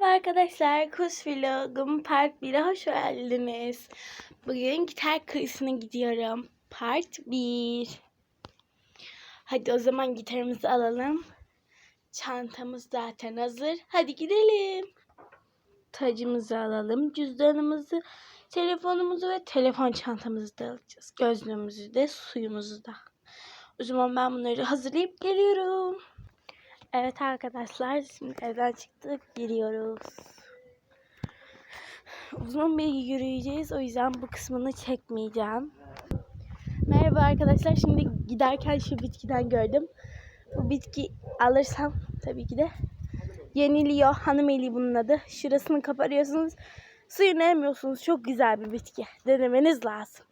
Merhaba arkadaşlar, Kuş Vlog'um Part 1'e hoş geldiniz. Bugün gitar kıyısına gidiyorum. Part 1. Hadi o zaman gitarımızı alalım. Çantamız zaten hazır. Hadi gidelim. Tacımızı alalım, cüzdanımızı, telefonumuzu ve telefon çantamızı da alacağız. Gözlüğümüzü de, suyumuzu da. O zaman ben bunları hazırlayıp geliyorum. Evet arkadaşlar şimdi evden çıktık geliyoruz. Uzun bir yürüyeceğiz o yüzden bu kısmını çekmeyeceğim. Merhaba arkadaşlar şimdi giderken şu bitkiden gördüm. Bu bitki alırsam tabii ki de yeniliyor. Hanım eli bunun adı. Şurasını kaparıyorsunuz. Suyunu emiyorsunuz. Çok güzel bir bitki. Denemeniz lazım.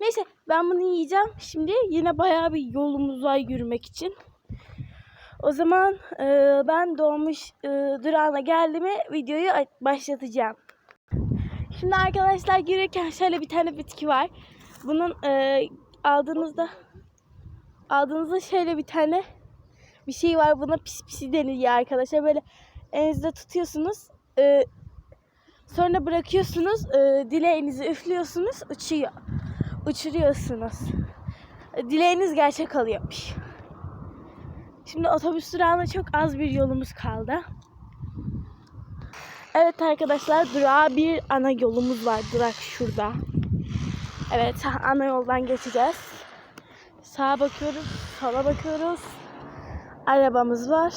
Neyse ben bunu yiyeceğim. Şimdi yine bayağı bir yolumuz var yürümek için. O zaman e, ben doğmuş e, durağına geldiğimi videoyu başlatacağım. Şimdi arkadaşlar yürürken şöyle bir tane bitki var. Bunun e, aldığınızda aldığınızda şöyle bir tane bir şey var. Buna pis pisi deniliyor arkadaşlar. Böyle elinizde tutuyorsunuz. E, sonra bırakıyorsunuz. E, dileğinizi üflüyorsunuz. Uçuyor. Uçuruyorsunuz. E, dileğiniz gerçek oluyormuş. Şimdi otobüs durağına çok az bir yolumuz kaldı. Evet arkadaşlar durağa bir ana yolumuz var. Durak şurada. Evet ana yoldan geçeceğiz. Sağa bakıyoruz, sola bakıyoruz. Arabamız var.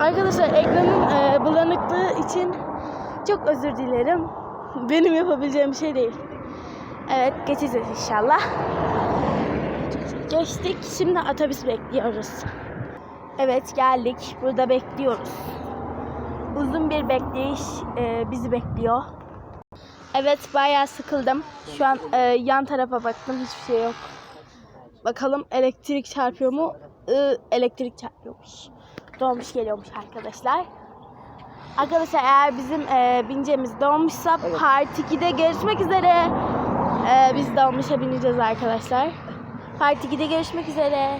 Arkadaşlar ekranın e, bulanıklığı için çok özür dilerim. Benim yapabileceğim bir şey değil. Evet geçeceğiz inşallah. Geçtik. Şimdi otobüs bekliyoruz. Evet geldik. Burada bekliyoruz. Uzun bir bekleyiş e, bizi bekliyor. Evet bayağı sıkıldım. Şu an e, yan tarafa baktım. Hiçbir şey yok. Bakalım elektrik çarpıyor mu? I, elektrik çarpıyormuş. Dolmuş geliyormuş arkadaşlar. Arkadaşlar eğer bizim e, bineceğimiz dolmuşsa Part 2'de görüşmek üzere. E, biz dolmuşa bineceğiz arkadaşlar. Part 2'de görüşmek üzere.